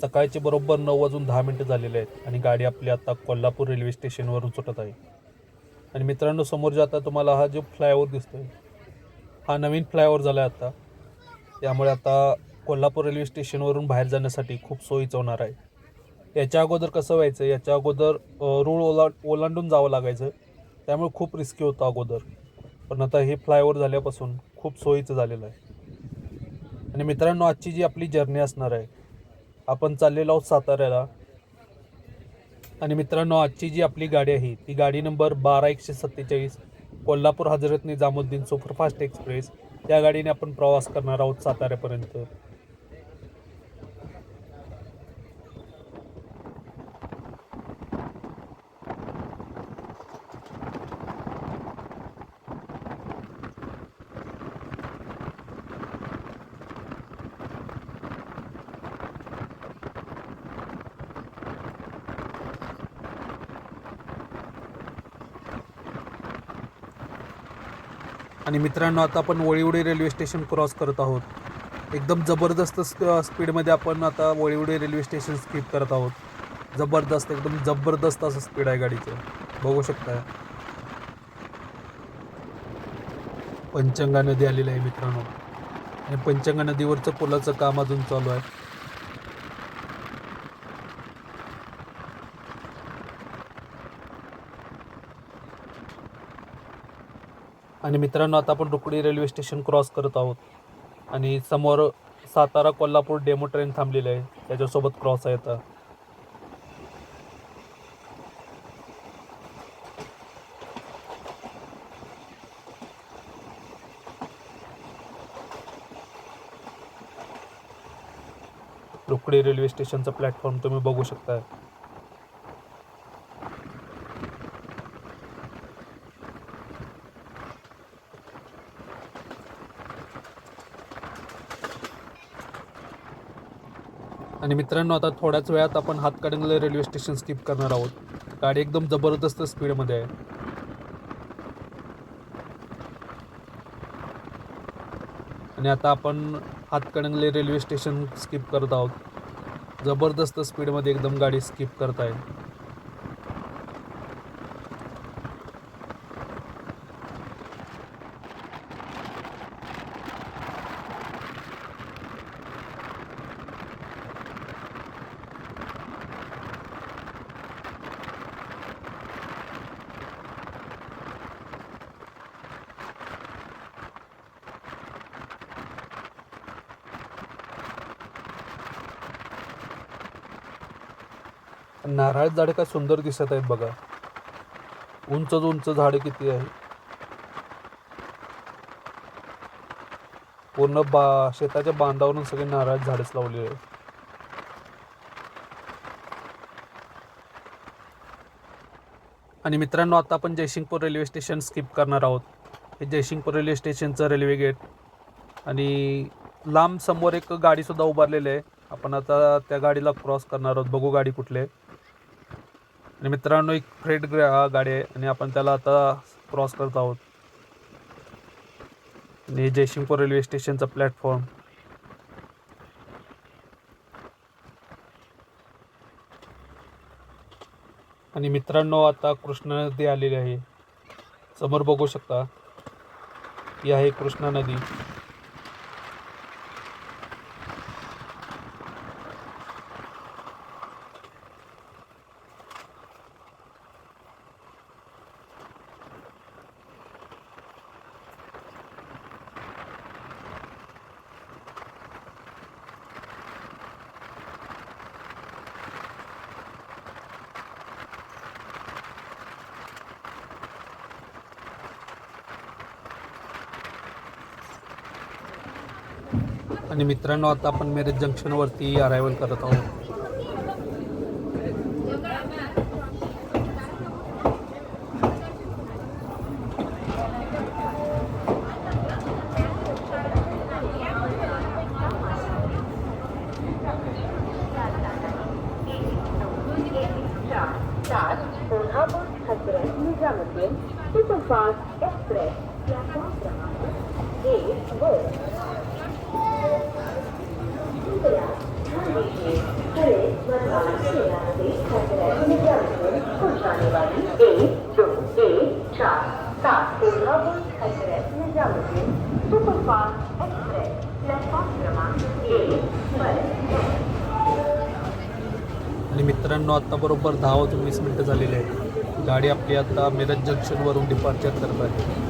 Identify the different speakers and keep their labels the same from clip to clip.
Speaker 1: सकाळचे बरोबर नऊ वाजून दहा मिनटं झालेले आहेत आणि गाडी आपली आता कोल्हापूर रेल्वे स्टेशनवरून सुटत आहे. आणि मित्रांनो समोर जे आता तुम्हाला हा जो फ्लायओव्हर दिसतोय हा नवीन फ्लायओव्हर झाला आहे आता. त्यामुळे आता कोल्हापूर रेल्वे स्टेशनवरून बाहेर जाण्यासाठी खूप सोयीचं होणार आहे. याच्या अगोदर कसं व्हायचं याच्या अगोदर रूळ ओला ओलांडून जावं लागायचं. त्यामुळे खूप रिस्की होतं अगोदर. पण आता हे फ्लायओव्हर झाल्यापासून खूप सोयीचं झालेलं आहे. आणि मित्रांनो आजची जी आपली जर्नी असणार आहे आपण चाललेलो आहोत साताऱ्याला. आणि मित्रांनो आजची जी आपली गाडी आहे ती गाडी नंबर बारा एकशे सत्तेचाळीस कोल्हापूर हजरत निजामुद्दीन सुपरफास्ट एक्सप्रेस. या गाडीने आपण प्रवास करणार आहोत साताऱ्यापर्यंत. आणि मित्रांनो आता आपण वळीवडी रेल्वे स्टेशन क्रॉस करत आहोत. एकदम जबरदस्त स्पीडमध्ये आपण आता वळीवडी रेल्वे स्टेशन स्किप करत आहोत. जबरदस्त एकदम जबरदस्त असं स्पीड आहे गाडीचं. बघू शकताय पंचंगा नदी आलेली आहे मित्रांनो. आणि पंचंगा नदीवरचं पुलाचं काम अजून चालू आहे. आणि मित्रांनो आता आपण रुकडी रेल्वे स्टेशन क्रॉस करत आहोत. आणि समोर सातारा कोल्हापूर डेमो ट्रेन थांबलेली आहे. त्याच्यासोबत क्रॉस आहे आता. रुकडी रेल्वे स्टेशनचा प्लॅटफॉर्म तुम्ही बघू शकता आणि मित्रांनो आता थोड्याच वेळात आपण हातकणंगले रेल्वे स्टेशन स्किप करणार आहोत. गाडी एकदम जबरदस्त स्पीडमध्ये आहे. आणि आता आपण हातकणंगले रेल्वे स्टेशन स्किप करत आहोत. जबरदस्त स्पीडमध्ये एकदम गाडी स्किप करत आहे नारळ झाडे काय सुंदर दिसत आहेत बघा. उंचच उंच झाडे किती आहे. पूर्ण बा शेताच्या बांधावरून सगळे नारळ झाडेच लावले आहे आणि मित्रांनो आता आपण जयसिंगपूर रेल्वे स्टेशन स्किप करणार आहोत. हे जयसिंगपूर रेल्वे स्टेशनचं रेल्वे गेट. आणि लांब समोर एक गाडीसुद्धा उभारलेली आहे. आपण आता त्या गाडीला क्रॉस करणार आहोत. बघू गाडी कुठली आहे. आणि मित्रांनो एक फ्रेट गाडी आहे आणि आपण त्याला आता क्रॉस करत आहोत. आणि हे जयसिंगपूर रेल्वे स्टेशनचा प्लॅटफॉर्म आणि मित्रांनो आता कृष्णा नदी आलेली आहे. समोर बघू शकता. ही आहे कृष्णा नदी. आणि मित्रांनो आता आपण मेरेज जंक्शनवरती अरायवल करत आहोत
Speaker 2: Kolhapur Hazrat Nizamuddin superfast express platform क्रमांक एक वर कृपया ध्यान दीजिए खड़े वर्तमान सेना से हजरत निजामुद्दीन को जाने वाली एक दो एक चार सात Kolhapur Hazrat Nizamuddin superfast express platform क्रमांक एक वर
Speaker 1: आणि मित्रांनो आत्ता बरोबर दहा वाजून वीस मिनटं झालेली आहेत. गाडी आपली आता मिरज जंक्शनवरून डिपार्चर करत आहे.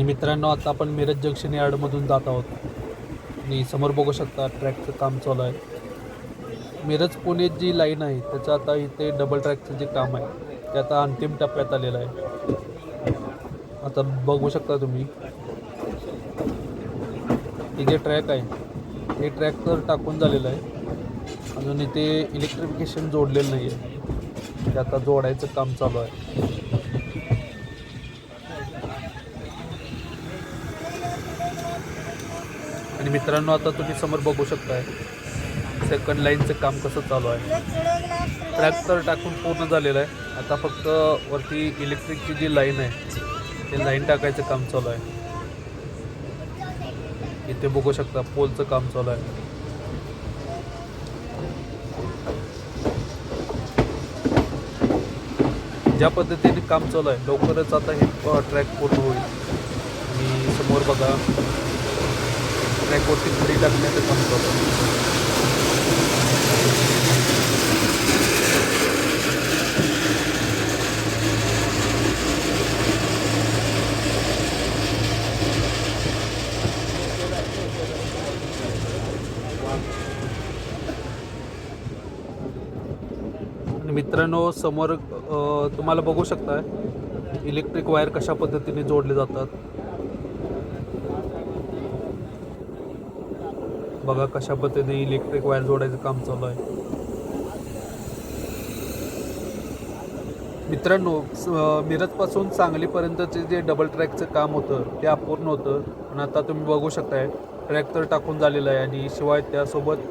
Speaker 1: आणि मित्रांनो आता आपण मिरज जंक्शन यार्डमधून जात आहोत. आणि समोर बघू शकता ट्रॅकचं काम चालू आहे. मिरज पुणे जी लाईन आहे त्याचं आता इथे डबल ट्रॅकचं जे काम आहे ते आता अंतिम टप्प्यात आलेलं आहे. आता बघू शकता तुम्ही. हे जे ट्रॅक आहे हे ट्रॅक तर टाकून झालेलं आहे. अजून इथे इलेक्ट्रिफिकेशन जोडलेलं नाही आहे ते आता जोडायचं काम चालू आहे. आणि मित्रांनो आता तुम्ही समोर बघू शकताय सेकंड लाईनचं काम कसं चालू आहे. ट्रॅक तर टाकून पूर्ण झालेलं आहे. आता फक्त वरती इलेक्ट्रिकची जी लाईन आहे ते लाईन टाकायचं काम चालू आहे. इथे बघू शकता पोलचं काम चालू आहे. ज्या पद्धतीने काम चालू आहे लवकरच आता हे ट्रॅक पूर्ण होईल. आणि समोर बघा ट्रॅकवरती खडी टाकण्याचं काम करतो आणि मित्रांनो समोर तुम्हाला बघू शकता इलेक्ट्रिक वायर कशा पद्धतीने जोडले जातात. बघा कशा पद्धतीने इलेक्ट्रिक वायर जोडायचं काम चालू आहे. मित्रांनो मिरजपासून सांगलीपर्यंतचे जे डबल ट्रॅकचं काम होतं ते अपूर्ण होतं. पण आता तुम्ही बघू शकताय ट्रॅक तर टाकून झालेलं आहे. आणि शिवाय त्यासोबत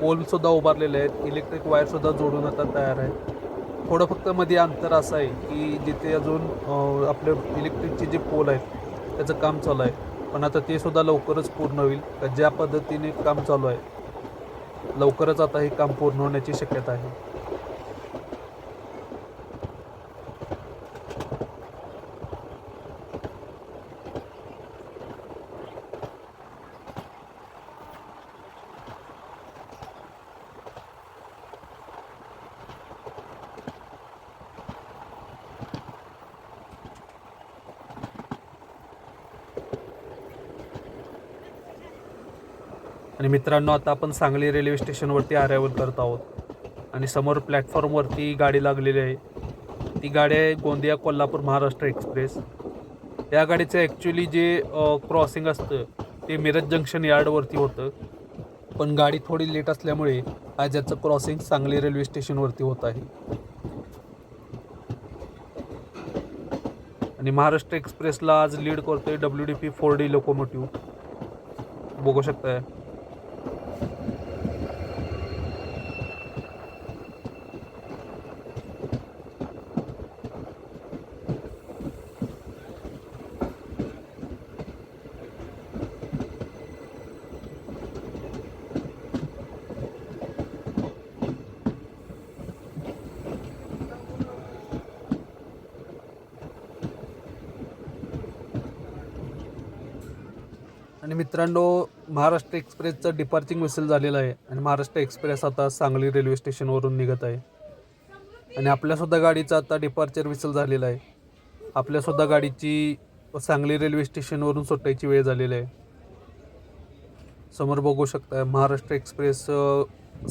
Speaker 1: पोलसुद्धा उभारलेले आहेत. इलेक्ट्रिक वायरसुद्धा जोडून आता तयार आहे. थोडं फक्त मध्ये अंतर असं आहे की जिथे अजून आपले इलेक्ट्रिकचे जे पोल आहेत त्याचं काम चालू आहे. पण आता ते सुद्धा लवकरच पूर्ण होईल. ज्या पद्धतीने काम चालू आहे लवकरच आता हे काम पूर्ण होण्याची शक्यता आहे. आणि मित्रांनो आता आपण सांगली रेल्वे स्टेशनवरती अरायवल करत आहोत. आणि समोर प्लॅटफॉर्मवरती गाडी लागलेली आहे. ती गाडी आहे गोंदिया कोल्हापूर महाराष्ट्र एक्सप्रेस. या गाडीचं ॲक्च्युली जे क्रॉसिंग असतं ते मिरज जंक्शन यार्डवरती होतं. पण गाडी थोडी लेट असल्यामुळे आज याचं क्रॉसिंग सांगली रेल्वे स्टेशनवरती होत आहे. आणि महाराष्ट्र एक्सप्रेसला आज लीड करतोय W D P four D locomotive बघू शकताय. आणि मित्रांनो महाराष्ट्र एक्सप्रेसचं डिपार्चिंग विसेल झालेलं आहे. आणि महाराष्ट्र एक्सप्रेस आता सांगली रेल्वे स्टेशनवरून निघत आहे. आणि आपल्यासुद्धा गाडीचं आता डिपार्चर विसल झालेलं आहे. आपल्यासुद्धा गाडीची सांगली रेल्वे स्टेशनवरून सुटायची वेळ झालेली आहे. समोर बघू शकता महाराष्ट्र एक्सप्रेस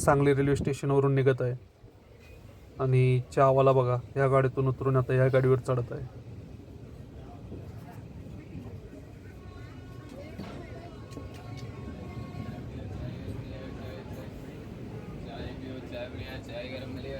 Speaker 1: सांगली रेल्वे स्टेशनवरून निघत आहे. आणि चहावाला बघा ह्या गाडीतून उतरून आता ह्या गाडीवर चढत आहे. കായികരം വലിയ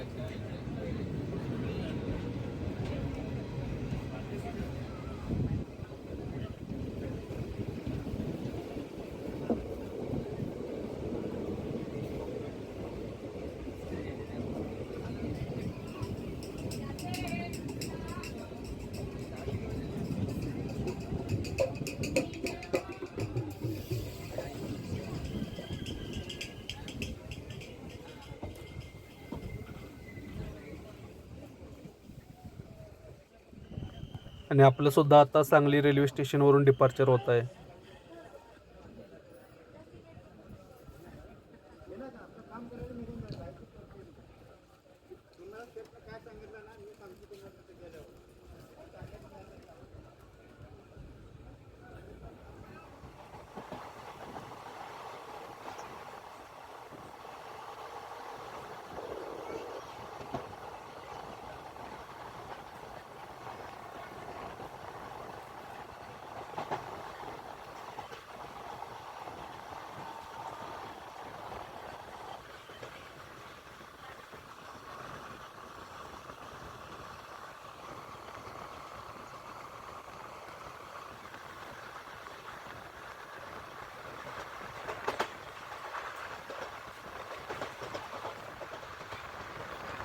Speaker 1: आणि आपलं सुद्धा आता सांगली रेल्वे स्टेशनवरून डिपार्चर होत आहे.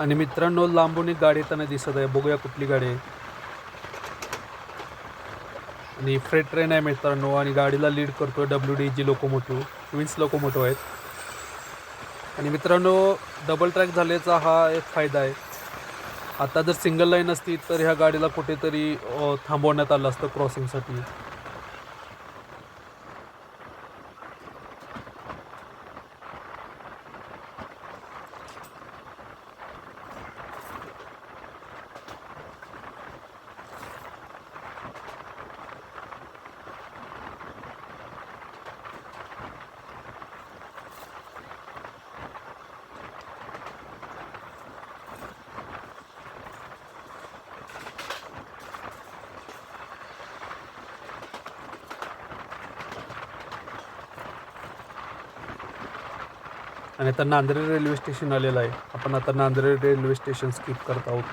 Speaker 1: आणि मित्रांनो लांबून एक गाडी येताना दिसत आहे. बघूया कुठली गाडी आहे. आणि फ्रेट ट्रेन आहे मित्रांनो आणि गाडीला लीड करतो W D G locomotive twins locomotive आहेत. आणि मित्रांनो डबल ट्रॅक झाल्याचा हा एक फायदा आहे. आता जर सिंगल लाईन असती तर ह्या गाडीला कुठेतरी थांबवण्यात आलं असतं क्रॉसिंगसाठी आणि आता नांदेड रेल्वे स्टेशन आलेलं आहे. आपण आता नांदेड रेल्वे स्टेशन स्किप करत आहोत.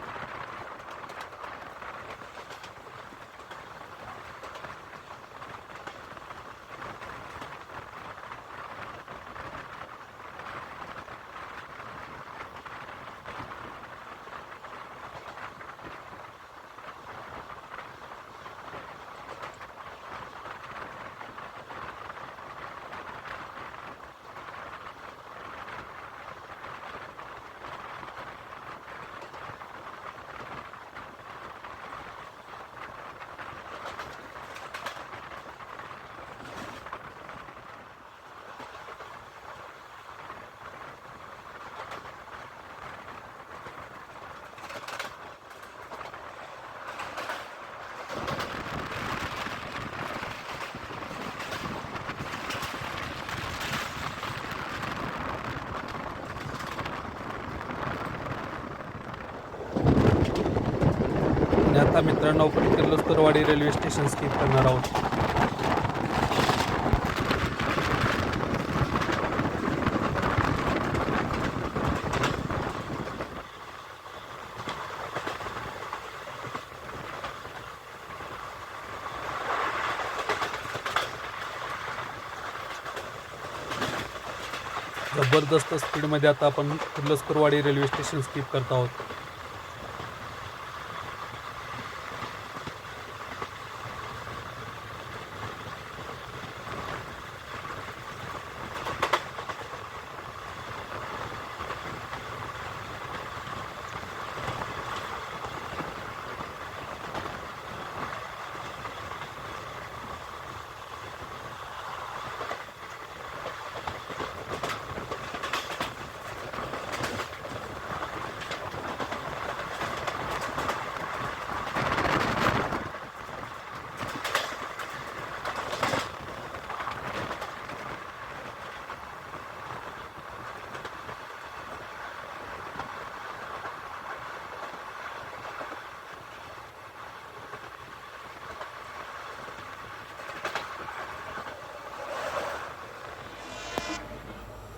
Speaker 1: आणि आता मित्रांनो आपण किर्लोस्करवाडी रेल्वे स्टेशन स्किप करणार आहोत. जबरदस्त स्पीडमध्ये आता आपण किर्लोस्करवाडी रेल्वे स्टेशन स्किप करत आहोत.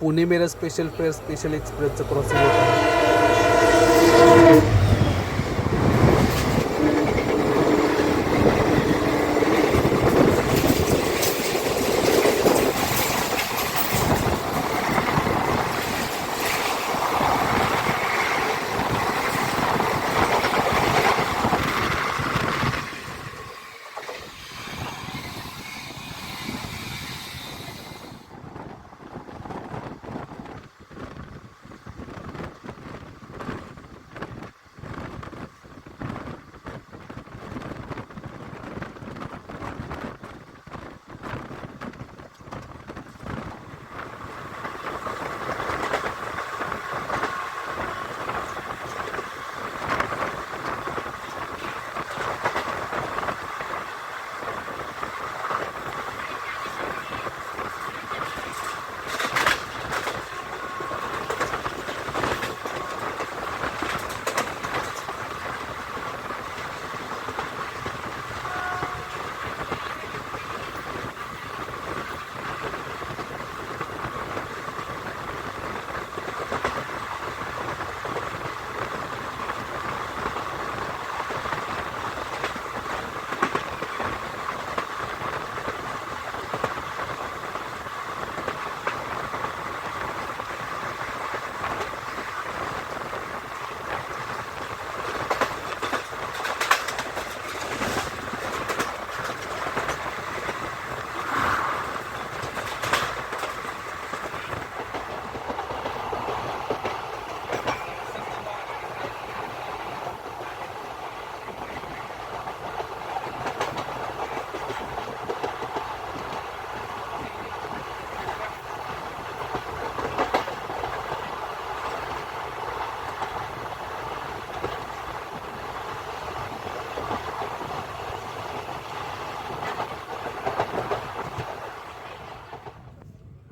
Speaker 1: Pune Miraj special fare special एक्सप्रेसचं क्रॉसिंग होतं.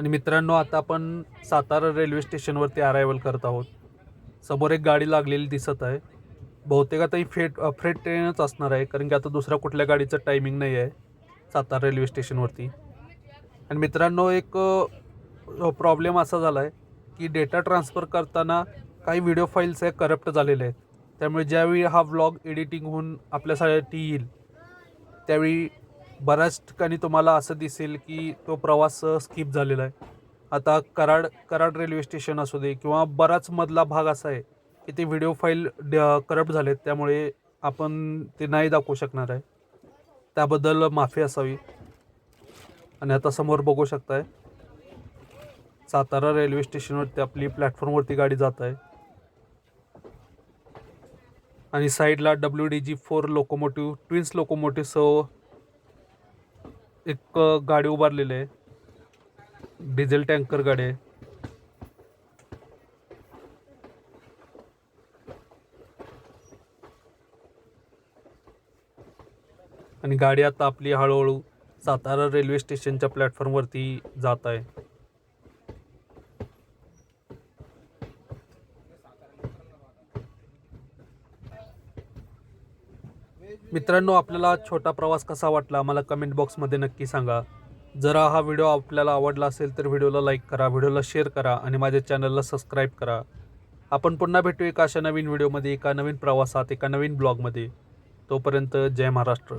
Speaker 1: आणि मित्रांनो आता आपण सातारा रेल्वे स्टेशनवरती अरायवल करत आहोत. समोर एक गाडी लागलेली दिसत आहे. बहुतेक आता ही फेट फ्रेट ट्रेनच असणार आहे कारण की आता दुसऱ्या कुठल्या गाडीचं टायमिंग नाही आहे सातारा रेल्वे स्टेशनवरती. आणि मित्रांनो एक प्रॉब्लेम असा झाला आहे की डेटा ट्रान्सफर करताना काही व्हिडिओ फाईल्स आहे करप्ट झालेले आहेत. त्यामुळे ज्यावेळी हा व्लॉग एडिटिंग होऊन आपल्यासाठी येईल त्यावेळी बऱ्याच ठिकाणी तुम्हाला असं दिसेल की तो प्रवास स्किप झालेला आहे. आता कराड कराड रेल्वे स्टेशन असू दे किंवा बराच मधला भाग असा आहे की ते व्हिडिओ फाईल करप्ट झालेत. त्यामुळे आपण ते नाही दाखवू शकणार आहे. त्याबद्दल माफी असावी. आणि आता समोर बघू शकताय सातारा रेल्वे स्टेशनवरती आपली प्लॅटफॉर्मवरती गाडी जात आहे. आणि साईडला W D G four locomotive twins लोकोमोटिव्हसह एक गाडी उभारलेली आहे. डिझेल टँकर गाडी आहे. आणि गाडी आता आपली हळूहळू सातारा रेल्वे स्टेशनच्या प्लॅटफॉर्मवरती जात आहे. मित्रांनो आपल्याला छोटा प्रवास कसा वाटला मला कमेंट बॉक्समध्ये नक्की सांगा. जर हा व्हिडिओ आपल्याला आवडला असेल तर व्हिडिओला लाईक करा व्हिडिओला शेअर करा आणि माझ्या चॅनलला सबस्क्राईब करा. आपण पुन्हा भेटू एका अशा नवीन व्हिडिओमध्ये एका नवीन प्रवासात एका नवीन ब्लॉगमध्ये तोपर्यंत जय महाराष्ट्र.